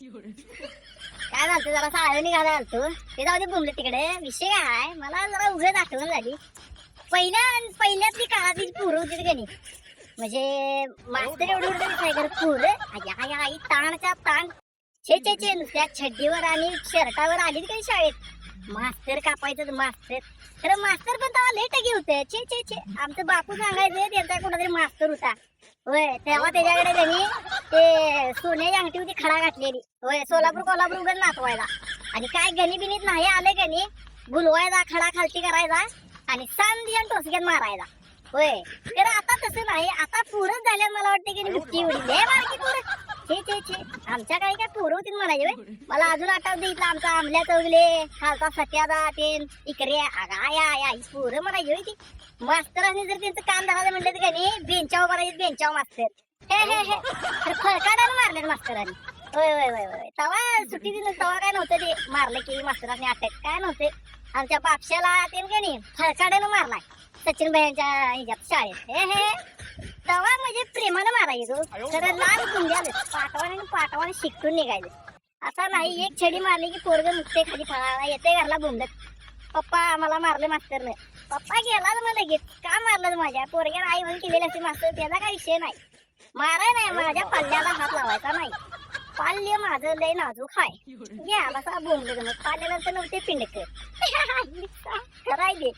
काय झालं जरा साळणी निघाला घालतो ते जाऊ दे बोंबले तिकडे. विषय काय मला जरा उघड आठवण झाली. पहिल्या पहिल्यातली काळातली पोरं होती का नाही म्हणजे मास्तर एवढं एवढं दिसाय कर पोरं? आई आई ताणच्या ताण छे छे छे नुसत्या छड्डीवर आणि शर्टावर आली काही शाळेत. मास्तर कापायचं मास्तर. खरं मास्तर पण तेव्हा लेट गे होते. छे छे छे. आमचं बापू सांगायचं त्यांचा कोणातरी मास्तर होता. होय तेव्हा त्याच्याकडे त्यांनी सोन्याची अंगठी होती खडा घातलेली. होय सोलापूर कोल्हापूर उघड नाचवायला. आणि काय गणी बिनीत नाही आले गणी बुलवायचा खडा खालती करायचा आणि सांदी आणि टोसक्यात मारायचा होय तर आता तसं नाही आता पूरच झाल्या मला वाटतं की बुक्की उडी लय बारकी पूर. आमच्या काही काय पोरं होती म्हणायचे होय. मला अजून आठवतं इथं आमचा आंबल्या चौगले खालचा सत्यादा ते इकडे आया या ही पोरं म्हणायची होय ती. मास्तरांनी जर त्यांचं काम धरायचं म्हणलं तर काही बेंचाव बेंचावर बेंचाव मास्तर. हे हे हे. तर फळकाडानं मारले मास्तरांनी. होय होय होय होय. तवा सुट्टी दिली तवा काय नव्हतं ते. मारलं की मास्तरांनी अटक. काय नव्हते? आमच्या बापशाला ते का नाही फळकाड्यानं मारलाय. सचिन भाईंच्या ह्याच्यात शाळेत. हे हे. तवा म्हणजे प्रेमानं मारायचो खरं लाल गुंजाले पाठवाने पाठवाने शिकून निघायचे आता नाही एक छडी मारली की पोरग नुसते खाली फळाला येते घरला बोंबत पप्पा आम्हाला मारले मास्तरने. पप्पा गेला मला लगेच. का मारलं माझ्या? पोरग्याला आई म्हणून केलेली असते मास्तर. त्याचा काही विषय नाही. माराय नाही माझ्या पाल्याला हात लावायचा नाही. पाल्य माझं लय नाजूक हाय. घ्या बसा बोंबले पाल्याला तर नव्हते पिंडक. कराय दे